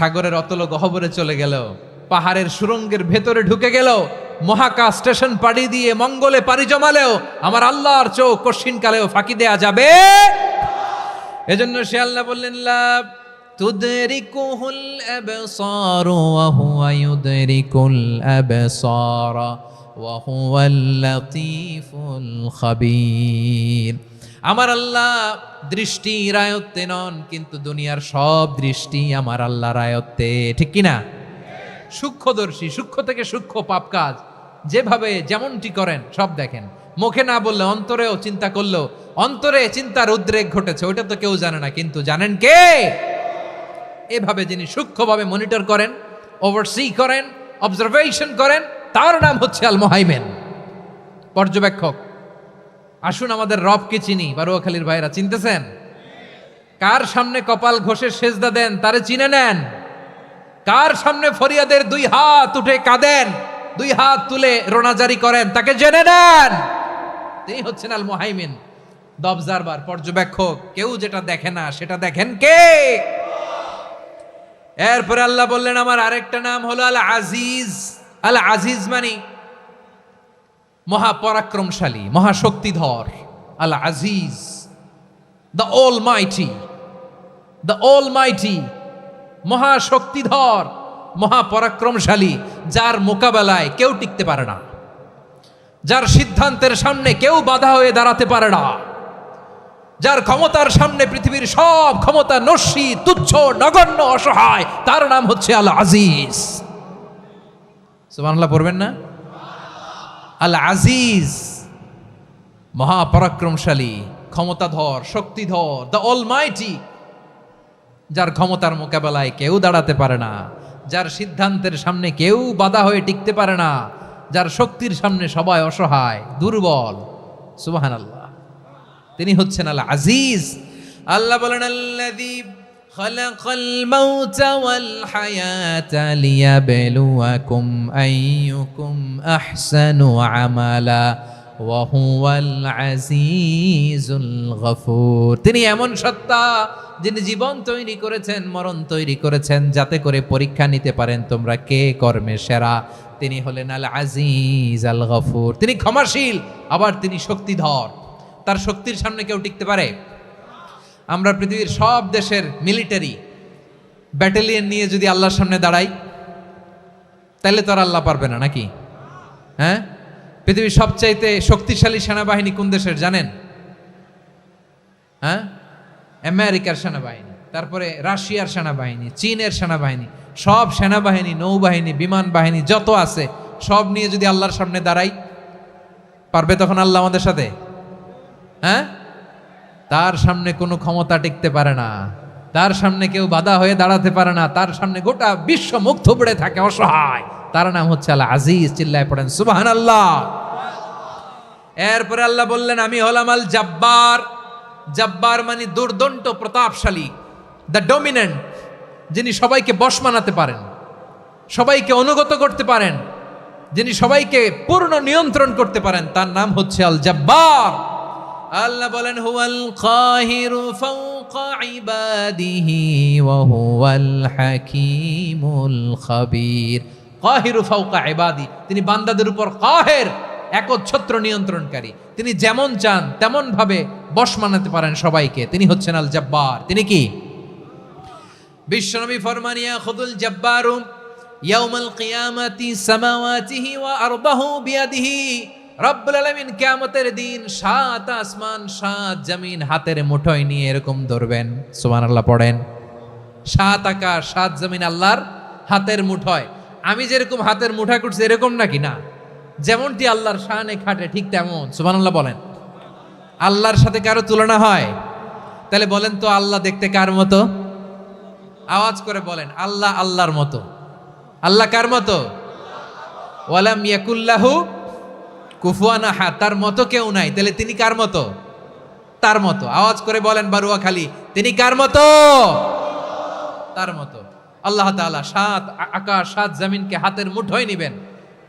সাগরের অতল গহবরে চলে গেল। পাহাড়ের সুরঙ্গের ভেতরে ঢুকে গেল। মহাকাশ স্টেশন পাড়ি দিয়ে মঙ্গলে পাড়ি জমালেও আমার আল্লাহর চোখ কশিন কালেও ফাঁকি দেয়া যাবে। এজন্য সে আল্লাহ বললেন লাভ খাবীর। আমার আল্লাহ দৃষ্টি রায়ত্তে নন, কিন্তু দুনিয়ার সব দৃষ্টি আমার আল্লাহ রায়ত্তে, ঠিক কি না সূক্ষ্মদর্শী, সূক্ষ্ম থেকে সূক্ষ্ম পাপ কাজ। যেভাবে যেমনটি করেন, সব দেখেন। মুখে না বললে অন্তরেও চিন্তা করলেও, অন্তরে চিন্তার উদ্রেক ঘটেছে, ওইটা তো কেউ জানে না, কিন্তু জানেন কে? এভাবে যিনি সূক্ষ্মভাবে মনিটর করেন ওভারসি করেন অবজারভেশন করেন, তার নাম হচ্ছে আল মোহাইমেন পর্যবেক্ষক আসুন আমাদের রবকে চিনি, বারুয়াখালীর ভাইরা, চিনতেছেন? কার সামনে কপাল ঘষে সেজদা দেন, তারে চিনে নেন। কার সামনে ফরিয়াদের দুই হাত উঠে কাঁদেন, দুই হাত তুলে রোনাজারি করেন, তাকে জেনে নেন। তিনি হচ্ছেন আল মোহাইমিন দবজারবার পর্যবেক্ষক। কেউ যেটা দেখে না, সেটা দেখেন কে? এরপরে আল্লাহ বললেন, আমার আরেকটা নাম হলো আল আজিজ আল আজিজ মানে মহাপরাক্রমশালী, মহাশক্তিধর আল Aziz the almighty the almighty মহাশক্তিধর, মহাপরাক্রমশালী, যার মোকাবেলায় কেউ টিকতে পারে না, যার সিদ্ধান্তের সামনে কেউ বাধা হয়ে দাঁড়াতে পারে না, যার ক্ষমতার সামনে পৃথিবীর সব ক্ষমতা নস্যি, তুচ্ছ, নগণ্য, অসহায়, তার নাম হচ্ছে আল আজিজ সুবহানাল্লাহ, পড়বেন না? আল আজিজ মহাপরাক্রমশালী, ক্ষমতাধর, শক্তিধর দ্য অল মাইটি যার ক্ষমতার মোকাবেলায় কেউ দাঁড়াতে পারে না, যার সিদ্ধান্তের সামনে কেউ বাধা হয়ে টিকতে পারে না, যার শক্তির সামনে সবাই অসহায়, দুর্বল। সুবাহান আল্লাহ তিনি হচ্ছেন আল আজিজ আল্লাহ বলেন, আল্লাযী خلق الموت والحياة ليبلوكم أيكم أحسن عملا وهو العزيز الغفور তিনি এমন সত্তা যিনি জীবন তৈরি করেছেন মরণ তৈরি করেছেন যাতে করে পরীক্ষা নিতে পারেন তোমরা কে কর্মে সেরা তিনি হলেন আল আজিজ আল গফুর তিনি ক্ষমাশীল আবার তিনি শক্তিধর তার শক্তির সামনে কেউ টিকতে পারে আমরা পৃথিবীর সব দেশের মিলিটারি ব্যাটালিয়ন নিয়ে যদি আল্লাহর সামনে দাঁড়াই তাহলে তো আর আল্লাহ পারবে না, নাকি? হ্যাঁ? পৃথিবীর সবচাইতে শক্তিশালী সেনাবাহিনী কোন দেশের জানেন? হ্যাঁ? আমেরিকার সেনাবাহিনী, তারপরে রাশিয়ার সেনাবাহিনী, চীনের সেনাবাহিনী, সব সেনাবাহিনী, নৌবাহিনী, বিমান বাহিনী, যত আছে, সব নিয়ে যদি আল্লাহর সামনে দাঁড়াই, পারবে তখন আল্লাহ আমাদের সাথে? হ্যাঁ? তার সামনে কোনো ক্ষমতা টিকতে পারে না। তার সামনে কেউ বাধা হয়ে দাঁড়াতে পারে না। তার সামনে গোটা বিশ্ব মুখ থুবড়ে থাকে, অসহায়। তার নাম হচ্ছে আল্লাহ আজিজ, চিল্লায় পড়েন সুবাহান আল্লাহ এরপরে আল্লাহ বললেন, আমি হলাম আল জাব্বার। জাব্বার মানে দুর্দন্ত, প্রতাপশালী দ্য ডমিনেন্ট যিনি সবাইকে বশ মানাতে পারেন, সবাইকে অনুগত করতে পারেন, যিনি সবাইকে পূর্ণ নিয়ন্ত্রণ করতে পারেন, তার নাম হচ্ছে আল জাব্বার। আল্লাহ বলেন, হুয়াল কাহিরু ফাওকা ইবাদিহি ওয়া হুয়াল হাকীমুল খাবীর। কাহিরু ফাওকা ইবাদি, তিনি বান্দাদের উপর কাহের, একচ্ছত্র নিয়ন্ত্রণকারী। তিনি যেমন চান তেমন ভাবে বশ মানাতে পারেন সবাইকে। তিনি হচ্ছেন আল জাব্বার। তিনি কি? বিশ্বনবী ফরমানিয়া খুদুল জাব্বারু, ইয়াউমাল কিয়ামাতি সামাওয়াতিহি ওয়া আরদাহু বিয়াদিহি। রব্বুল আলামিন কিয়ামতের দিন সাত আসমান, সাত জমিন হাতের মুঠোয় নিয়ে এরকম ধরবেন। সুবহানাল্লাহ, পড়েন। সাত আকাশ সাত জমিন আল্লাহর হাতের মুঠোয়। আমি যেরকম হাতের মুঠা করছি, এরকম নাকি? না। যেমনটি আল্লাহর শানে খাটে, ঠিক তেমন। সুমান আল্লাহ বলেন। আল্লাহর সাথে কারও তুলনা হয়? তাহলে বলেন তো, আল্লাহ দেখতে কার মতো? আওয়াজ করে বলেন, আল্লাহ আল্লাহর মতো। আল্লাহ কার মতো? ওয়ালাম ইয়াকুল্লাহু কুফুয়ানা হা তার মতো কেউ নাই। তাহলে তিনি কার মতো? তার মতো। আওয়াজ করে বলেন বারুয়া খালি, তিনি কার মতো? তার মতো। আল্লাহ তাআলা সাত আকাশ, সাত জমিনকে হাতের মুঠোয় নিবেন।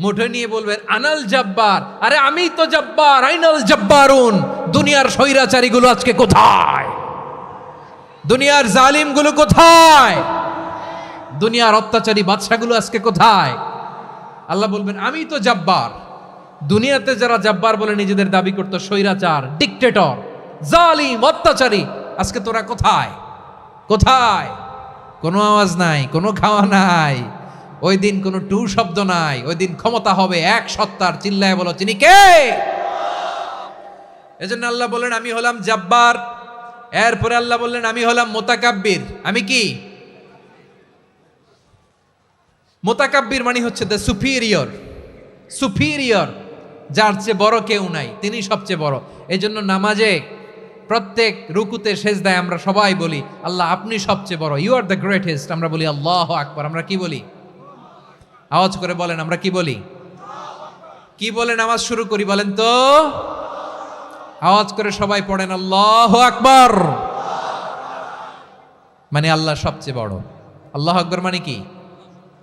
মুঠোয় নিয়ে বলবেন, আনাল জব্বার। আরে আমি তো জব্বার, আইনাল জব্বারুন। দুনিয়ার স্বৈরাচারীগুলো আজকে কোথায়? দুনিয়ার জালিমগুলো কোথায়? দুনিয়ার অত্যাচারী বাদশাগুলো আজকে কোথায়? আল্লাহ বলবেন, আমি তো জাব্বার। দুনিয়াতে যারা জাব্বার বলে নিজেদের দাবি করতো, স্বৈরাচার ডিকটেটর জালিম, অত্যাচারী, আজকে তোরা কোথায়? কোথায়? কোনো আওয়াজ নাই, কোনো খাওয়া নাই। ওই দিন কোনো টু শব্দ নাই, ওই দিন ক্ষমতা হবে এক সত্তার, চিল্লায় বলো, চিনি কে? এজন্য আল্লাহ বললেন, আমি হলাম জাব্বার। এরপরে আল্লাহ বললেন, আমি হলাম মোতাকাব্বির। আমি কি? মোতাকাব্বির মানে হচ্ছে দ্য সুপিরিয়র সুপিরিয়র যার চেয়ে বড় কেউ নাই তিনি সবচেয়ে বড়। এই জন্য নামাজে প্রত্যেক রুকুতে সেজদায় আমরা সবাই বলি, আল্লাহ, আপনি সবচেয়ে বড়। ইউ আর দ্য গ্রেটেস্ট আমরা বলি, আল্লাহ আকবর। আমরা কি বলি? আওয়াজ করে বলেন, আমরা কি বলি? কি বলে নামাজ শুরু করি বলেন তো? আওয়াজ করে সবাই পড়েন, আল্লাহ আকবর। মানে আল্লাহ সবচেয়ে বড়। আল্লাহ আকবর মানে কি?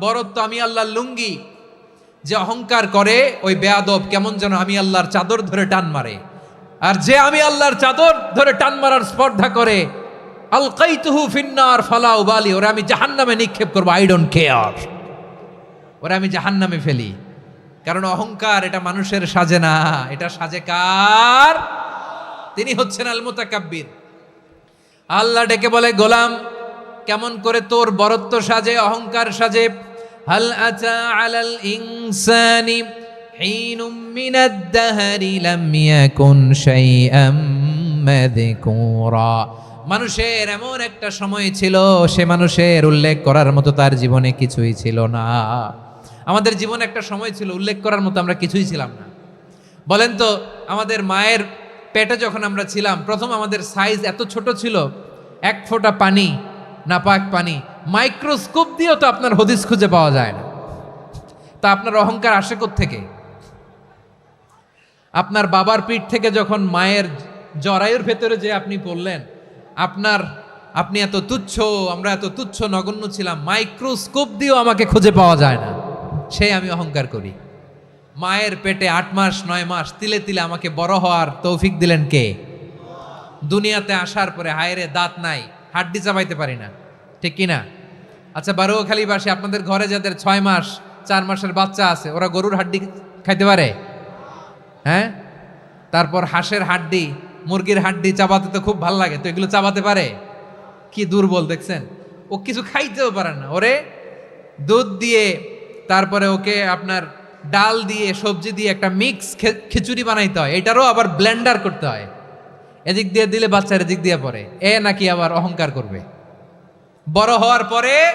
বরত্ব আমি আল্লাহর লুঙ্গি। যে অহংকার করে, ওই বেয়াদব কেমন যেন আমি আল্লাহর চাদর ধরে টান মারে। আর যে আমি আল্লাহর চাদর ধরে টান মারার স্পর্ধা করে আল কাইতুহু ফিন্নার ফালা উবালি ওরা আমি জাহান্নামে নিক্ষেপ করব আই ডোন্ট কেয়ার ওরা আমি জাহান্নামে ফেলি। কারণ অহংকার, এটা মানুষের সাজে না। এটা সাজে কার? তিনি হচ্ছেন আল মুতাকাব্বির আল্লাহ ডেকে বলে, গোলাম কেমন করে তোর বরত্ব সাজে, অহংকার সাজে? হাল আতা আলাল ইনসানি হিনুম মিনাদ দাহরি লাম ইয়াকুন শাইআম মাযকুরা। মানুষের এমন একটা সময় ছিল, সে মানুষের উল্লেখ করার মতো তার জীবনে কিছুই ছিল না। আমাদের জীবনে একটা সময় ছিল, উল্লেখ করার মতো আমরা কিছুই ছিলাম না। বলেন তো, আমাদের মায়ের পেটে যখন আমরা ছিলাম, প্রথম আমাদের সাইজ এত ছোট ছিল, এক ফোঁটা পানি নাপাক পানি। মাইক্রোস্কোপ দিয়েও তো আপনার হদিস খুঁজে পাওয়া যায় না। তা আপনার অহংকার আসে থেকে আপনার বাবার পিঠ থেকে যখন মায়ের জরায়ুর ভেতরে যে আপনি পড়লেন, আপনার, আপনি এত তুচ্ছ, আমরা এত তুচ্ছ নগণ্য ছিলাম, মাইক্রোস্কোপ দিয়েও আমাকে খুঁজে পাওয়া যায় না। সেই আমি অহংকার করি। মায়ের পেটে আট মাস, নয় মাস, তিলে তিলে আমাকে বড় হওয়ার তৌফিক দিলেন কে? দুনিয়াতে আসার পরে হায়রে দাঁত নাই। হাড্ডি চাবাইতে পারি না। ঠিক কি না আচ্ছা বারোখালি বাসে আপনাদের ঘরে যাদের ছয় মাস, চার মাসের বাচ্চা আছে, ওরা গরুর হাড্ডি খাইতে পারে? হ্যাঁ? তারপর হাঁসের হাড্ডি, মুরগির হাড্ডি চাবাতে তো খুব ভালো লাগে, তো এগুলো চাবাতে পারে? কি দুর্বল, দেখছেন? ও কিছু খাইতেও পারে না। ওরে, দুধ দিয়ে, তারপরে ওকে আপনার ডাল দিয়ে, সবজি দিয়ে একটা মিক্স খিচুড়ি বানাইতে হয়। এটারও আবার ব্লেন্ডার করতে হয়। এদিক দিয়ে দিলে বাচ্চার এদিক দিয়ে পরে এ নাকি আবার অহংকার করবে। বড় হওয়ার পরে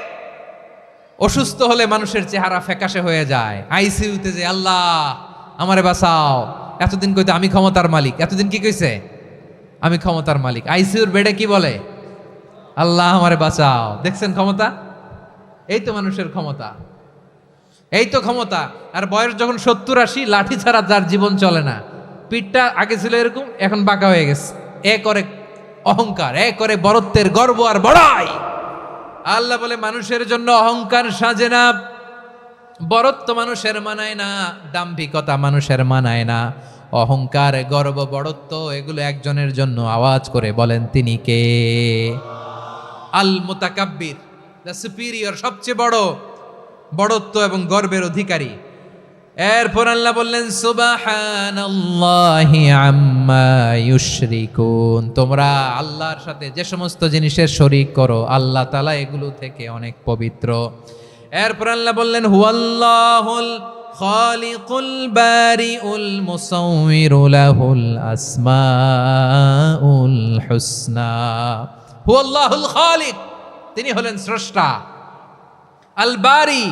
অসুস্থ হলে মানুষের চেহারা ফ্যাকাশে হয়ে যায়। আইসিইউতে যে, আল্লাহ, আমারে বাঁচাও। এতদিন কইতে আমি ক্ষমতার মালিক। এতদিন কি কইছে? আমি ক্ষমতার মালিক। আইসিইউর বেডে কি বলে? আল্লাহ, আমারে বাঁচাও। দেখছেন ক্ষমতা? এই তো মানুষের ক্ষমতা। এই তো ক্ষমতা। আর বয়স যখন সত্তর আশি, লাঠি ছাড়া যার জীবন চলে না। পিঠটা আগে ছিল এরকম, এখন বাঁকা হয়ে গেছে। এ করে অহংকার, এ করে বরত্বের গর্ব আর বড়াই। আল্লাহ বলে, মানুষের জন্য অহংকার সাজে না, বরত্ব মানুষের মানায় না, দাম্ভিকতা মানুষের মানায় না। অহংকার, গর্ব বড়ত্ব এগুলো একজনের জন্য আওয়াজ করে বলেন তিনি কে? আল মোতাকাব্বির দ্য সুপিরিয়র, সবচেয়ে বড় বড়ত্ব এবং গর্বের অধিকারী। এরপর আল্লাহ বললেন, সুবাহানাল্লাহি আম্মা ইউশরিকুন। তোমরা আল্লাহর সাথে যে সমস্ত জিনিসের শরিক করো, আল্লাহ তাআলা এগুলো থেকে অনেক পবিত্র। এরপর আল্লাহ বললেন, হুয়াল্লাহুল খালিকুল বারিউল মুসাউমিরু লাহুল আসমাউল হুসনা। হুয়াল্লাহুল খালিক, তিনি হলেন স্রষ্টা। আল বারি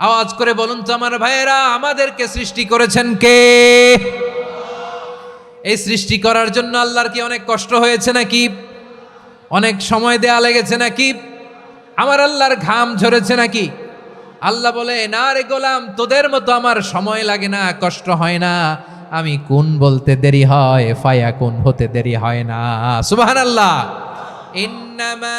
আওয়াজ করে বলুন তো আমার ভাইয়েরা, আমাদেরকে সৃষ্টি করেছেন কে? এই সৃষ্টি করার জন্য আল্লাহর কি অনেক কষ্ট হয়েছে নাকি? অনেক সময় দেয়া লেগেছে নাকি? আমার আল্লাহর ঘাম ঝরেছে নাকি? আল্লাহ বলে, না রে গোলাম, তোদের মতো আমার সময় লাগে না, কষ্ট হয় না। আমি কোন বলতে দেরি হয়, ফায়া কোন হতে দেরি হয় না। সুবাহান আল্লাহ ইন্নামা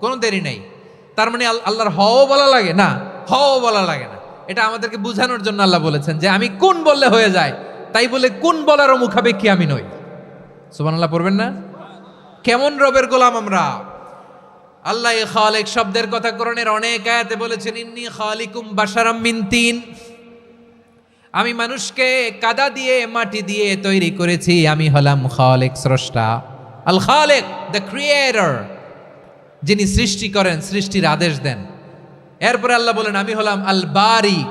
কোনো দেরি নেই। তার মানে আল- আল্লাহর হও বলা লাগে না হও বলা লাগে না। এটা আমাদেরকে বোঝানোর জন্য আল্লাহ বলেছেন যে আমি কোন বললে হয়ে যায়, তাই বলে কোন বলারও মুখাপেক্ষী আমি নই। সুবহানাল্লাহ পড়বেন না? কেমন রবের গোলাম আমরা। আল্লাহ খালেক শব্দের কথা করণের অনেক আয়াতে বলেছেন, ইন্নি খালিকুম বাসারাম মিন তিন। আমি মানুষকে কাদা দিয়ে, মাটি দিয়ে তৈরি করেছি, আমি হলাম খালেক স্রষ্টা। আল খালেক দ্য ক্রিয়েটর যিনি সৃষ্টি করেন, সৃষ্টির আদেশ দেন। এরপরে আল্লাহ বলেন, আমি হলাম আল বারি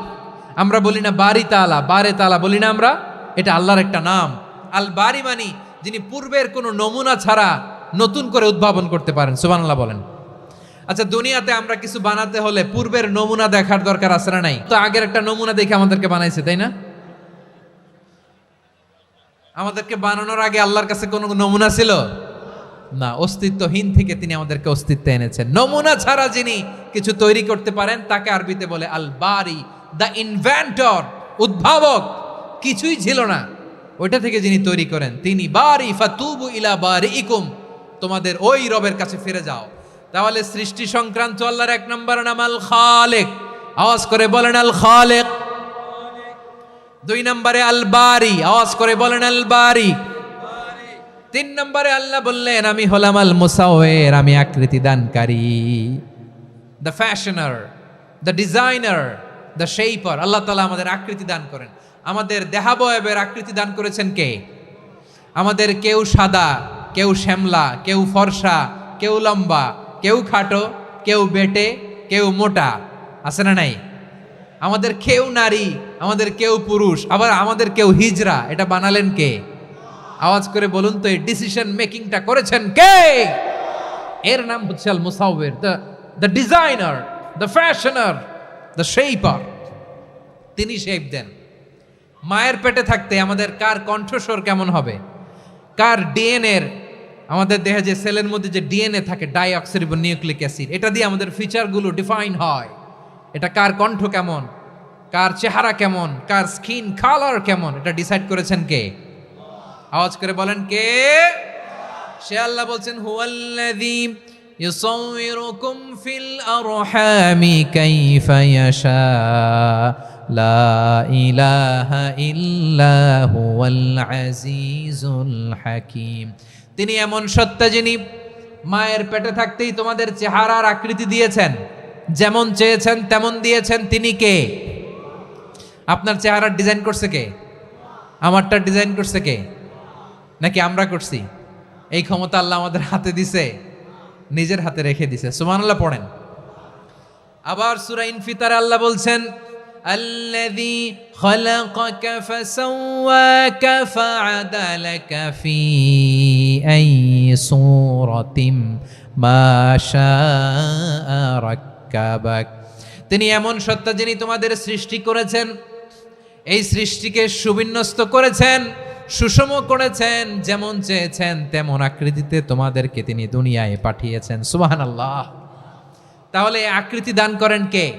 আমরা বলি না বারি তালা, বারে তালা বলি না আমরা, এটা আল্লাহর একটা নাম। আল বারি মানি যিনি পূর্বের কোনো নমুনা ছাড়া নতুন করে উদ্ভাবন করতে পারেন, সুবহানাল্লাহ বলেন। আচ্ছা দুনিয়াতে আমরা কিছু বানাতে হলে পূর্বের নমুনা দেখার দরকার আছে না নাই? তো আগের একটা নমুনা দেখে আমাদেরকে বানাইছে, তাই না? আমাদেরকে বানানোর আগে আল্লাহর কাছে কোনো নমুনা ছিল? না, অস্তিত্বহীন থেকে তিনি আমাদেরকে অস্তিত্বে এনেছেন। নমুনা ছাড়া যিনি কিছু তৈরি করতে পারেন, তাকে আরবিতে বলে আল বারি দ্য ইনভেন্টর, উদ্ভাবক। কিছুই ছিল না। ওইটা থেকে যিনি তৈরি করেন, তিনি বারি ফাতুবু ইলা বারি ইকুম তোমাদের ওই রবের কাছে ফিরে যাও। তাহলে সৃষ্টি সংক্রান্ত আল্লাহর এক নম্বর নাম আল খালেক আওয়াজ করে বলেন আল খালেক দুই নম্বরে আল বারি আওয়াজ করে বলেন আল বারি তিন নম্বরে আল্লাহ বললেন, আমি হলাম আল মুসাওয়ের, আমি আকৃতি দানকারী। The fashioner the designer the shaper Allah তালা আমাদের আকৃতি দান করেন। আমাদের দেহাবয়বের আকৃতি দান করেছেন কে? আমাদের কেউ সাদা, কেউ শ্যামলা, কেউ ফর্সা, কেউ লম্বা, কেউ খাটো, কেউ বেটে, কেউ মোটা। আছে না নাই? আমাদের কেউ নারী, আমাদের কেউ পুরুষ, আবার আমাদের কেউ হিজরা, এটা বানালেন কে? আওয়াজ করে বলুন তো, এই ডিসিশন মেকিংটা করেছেন কে? এর নাম হচ্ছে আল মুসাউবের the the designer the fashioner the shaper তিনি শেপ দেন। মায়ের পেটে থাকতে আমাদের কার কণ্ঠস্বর কেমন হবে? কার ডিএনএর আমাদের দেহে যে সেলের মধ্যে যে ডিএনএ থাকে ডাই ডাইঅক্সিরিবো নিউক্লিক অ্যাসিড এটা দিয়ে আমাদের ফিচারগুলো ডিফাইন হয়। এটা কার কণ্ঠ কেমন? কার চেহারা কেমন? কার স্কিন কালার কেমন? এটা ডিসাইড করেছেন কে? আওয়াজ করে বলেন কে? সে আল্লাহ বলছেন, হুয়াল্লাযী ইউসাউবিরুকুম ফিল আরহামি কাইফা ইয়াশা, লা ইলাহা ইল্লা হুয়াল আজিজুল হাকীম। তিনি এমন সত্তা যিনি মায়ের পেটে থাকতেই তোমাদের চেহারার আকৃতি দিয়েছেন, যেমন চেয়েছেন তেমন দিয়েছেন। তিনি কে? আপনার চেহারার ডিজাইন করছে কে? আমারটা ডিজাইন করছে কে? নাকি আমরা করছি এই ক্ষমতা আল্লাহ আমাদের হাতে দিছে নিজের হাতে রেখে দিছে সুবহানাল্লাহ পড়েন আবার সূরা ইনফিতারে আল্লাহ বলছেন الذي خلقك فسواك فعدلك في أي صورة ما شاء ركبك তিনি এমন সত্তা যিনি তোমাদের সৃষ্টি করেছেন এই সৃষ্টিকে সুবিন্যস্ত করেছেন সুষম করেছেন, যেমন চেয়েছেন, তেমন আকৃতিতে তোমাদেরকে তিনি দুনিয়ায় পাঠিয়েছেন। সুবাহান আল্লাহ তাহলে আকৃতি দান করেন কে?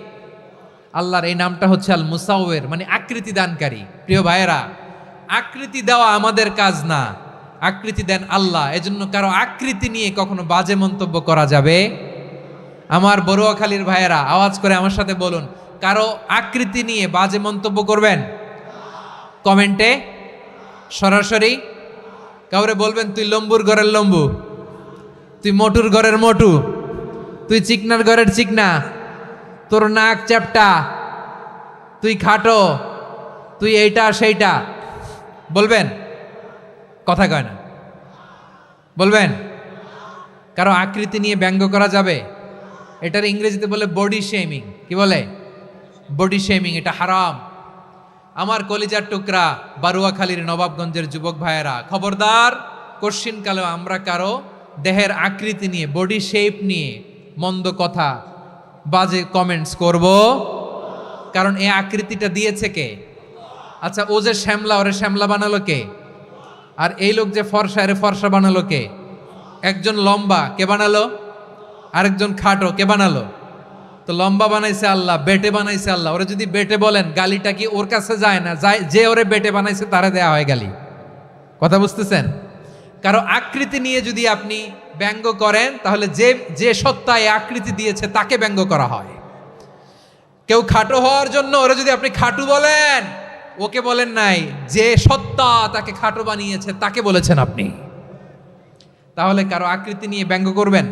আল্লাহর এই নামটা হচ্ছে আল মুসাউয়ের মানে আকৃতি দানকারী। প্রিয় ভাইয়েরা, আকৃতি দেওয়া আমাদের কাজ না। আকৃতি দেন আল্লাহ। এজন্য কারও আকৃতি নিয়ে কখনো বাজে মন্তব্য করা যাবে? আমার বড়ুয়াখালীর ভাইয়েরা, আওয়াজ করে আমার সাথে বলুন, কারও আকৃতি নিয়ে বাজে মন্তব্য করবেন? কমেন্টে সরাসরি কাউরে বলবেন, তুই লম্বুর ঘরের লম্বু, তুই মটুর ঘরের মটু, তুই চিকনার ঘরের চিকনা, তোর নাক চ্যাপটা, তুই খাটো, তুই এইটা, সেইটা। বলবেন? কথা কয় না। বলবেন? কারও আকৃতি নিয়ে ব্যঙ্গ করা যাবে? এটার ইংরেজিতে বলে বডি শেমিং কি বলে? বডি শেমিং এটা হারাম। আমার কলিজার টুকরা বারুয়াখালীর নবাবগঞ্জের যুবক ভাইয়েরা, খবরদার কালেও আমরা কারও দেহের আকৃতি নিয়ে বডি শেপ নিয়ে মন্দ কথা বাজে কমেন্টস করব। কারণ এই আকৃতিটা দিয়েছে কে? আচ্ছা ও যে শ্যামলা, ওরে শ্যামলা বানালো কে? আর এই লোক যে ফর্সা, এরে ফর্সা বানালো কে? একজন লম্বা, কে বানালো? আরেকজন খাটো, কে বানালো? তো লম্বা বানাইছে আল্লাহ, বেটে বানাইছে আল্লাহ। ওরে যদি বেটে বলেন, গালিটা কি ওর কাছে যায় না? যায়, যে ওরে বেটে বানাইছে তারে দেয়া হয় গালি। কথা বুঝতেছেন? কারও আকৃতি নিয়ে যদি আপনি ব্যঙ্গ করেন, তাহলে যে যে সত্তা এই আকৃতি দিয়েছে, তাকে ব্যঙ্গ করা হয়। কেউ খাটো হওয়ার জন্য ওরা যদি আপনি খাটু বলেন, ওকে বলেন নাই, যে সত্তা তাকে খাটো বানিয়েছে, তাকে বলেছেন আপনি। তাহলে কারও আকৃতি নিয়ে ব্যঙ্গ করবেন?